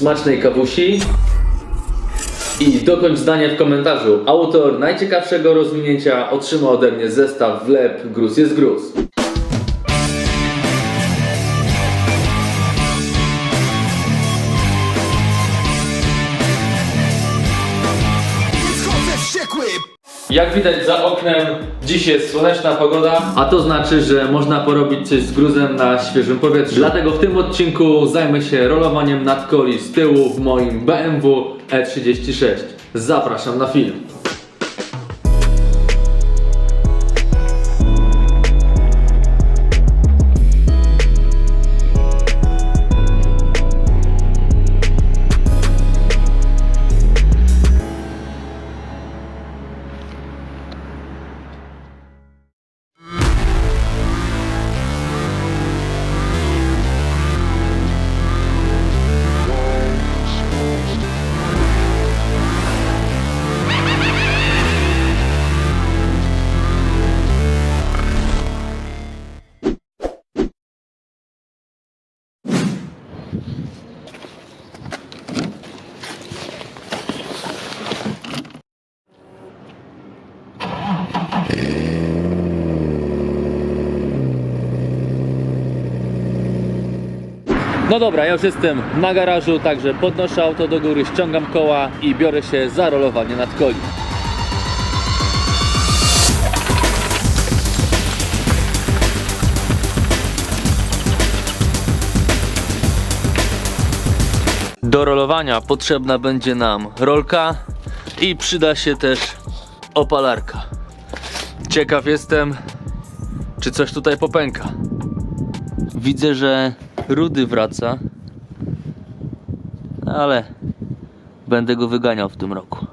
smacznej kawusi i dokończ zdanie w komentarzu. Autor najciekawszego rozwinięcia otrzyma ode mnie zestaw wlep Gruz jest gruz. Jak widać za oknem dziś jest słoneczna pogoda, a to znaczy, że można porobić coś z gruzem na świeżym powietrzu. Dlatego w tym odcinku zajmę się rolowaniem nadkoli z tyłu w moim BMW E36. Zapraszam na film. No dobra, ja już jestem na garażu, także podnoszę auto do góry, ściągam koła i biorę się za rolowanie nadkoli. Do rolowania potrzebna będzie nam rolka i przyda się też opalarka. Ciekaw jestem, czy coś tutaj popęka. Widzę, że Rudy wraca, ale będę go wyganiał w tym roku.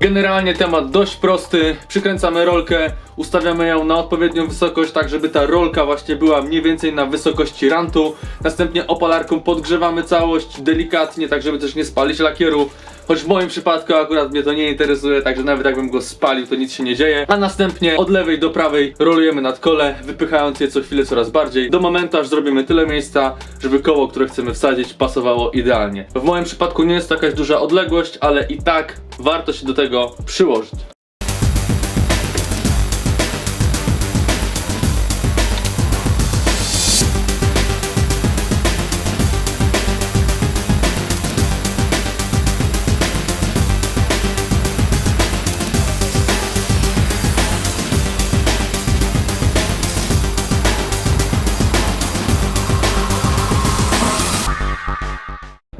Generalnie temat dość prosty. Przykręcamy rolkę, ustawiamy ją na odpowiednią wysokość, tak żeby ta rolka właśnie była mniej więcej na wysokości rantu. Następnie opalarką podgrzewamy całość delikatnie, tak żeby też nie spalić lakieru. Choć w moim przypadku akurat mnie to nie interesuje, także nawet jakbym go spalił, to nic się nie dzieje. A następnie od lewej do prawej rolujemy nad kole, wypychając je co chwilę coraz bardziej, do momentu aż zrobimy tyle miejsca, żeby koło, które chcemy wsadzić, pasowało idealnie. W moim przypadku nie jest to jakaś duża odległość, ale i tak warto się do tego przyłożyć.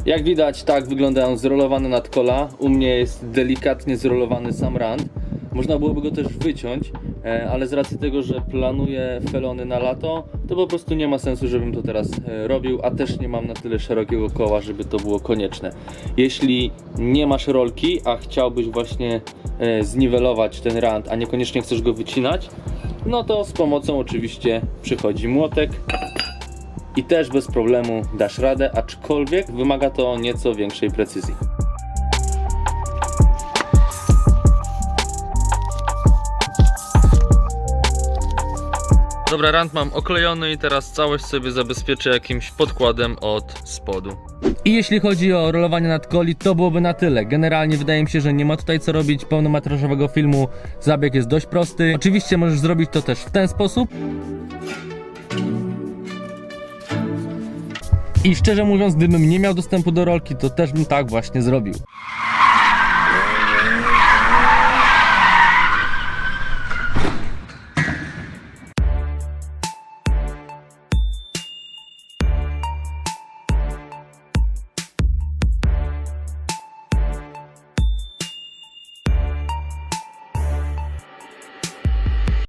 Jak widać, tak wyglądają zrolowane nadkola. U mnie jest delikatnie zrolowany sam rand. Można byłoby go też wyciąć, e, ale z racji tego, że planuję felony na lato, to po prostu nie ma sensu, żebym to teraz e, robił, a też nie mam na tyle szerokiego koła, żeby to było konieczne. Jeśli nie masz rolki, a chciałbyś właśnie e, zniwelować ten rand, a niekoniecznie chcesz go wycinać, no to z pomocą oczywiście przychodzi młotek i też bez problemu dasz radę, aczkolwiek wymaga to nieco większej precyzji. Dobra, rand mam oklejony i teraz całość sobie zabezpieczę jakimś podkładem od spodu. I jeśli chodzi o rolowanie nadkoli, to byłoby na tyle. Generalnie wydaje mi się, że nie ma tutaj co robić pełnometrażowego filmu. Zabieg jest dość prosty. Oczywiście możesz zrobić to też w ten sposób. I szczerze mówiąc, gdybym nie miał dostępu do rolki, to też bym tak właśnie zrobił.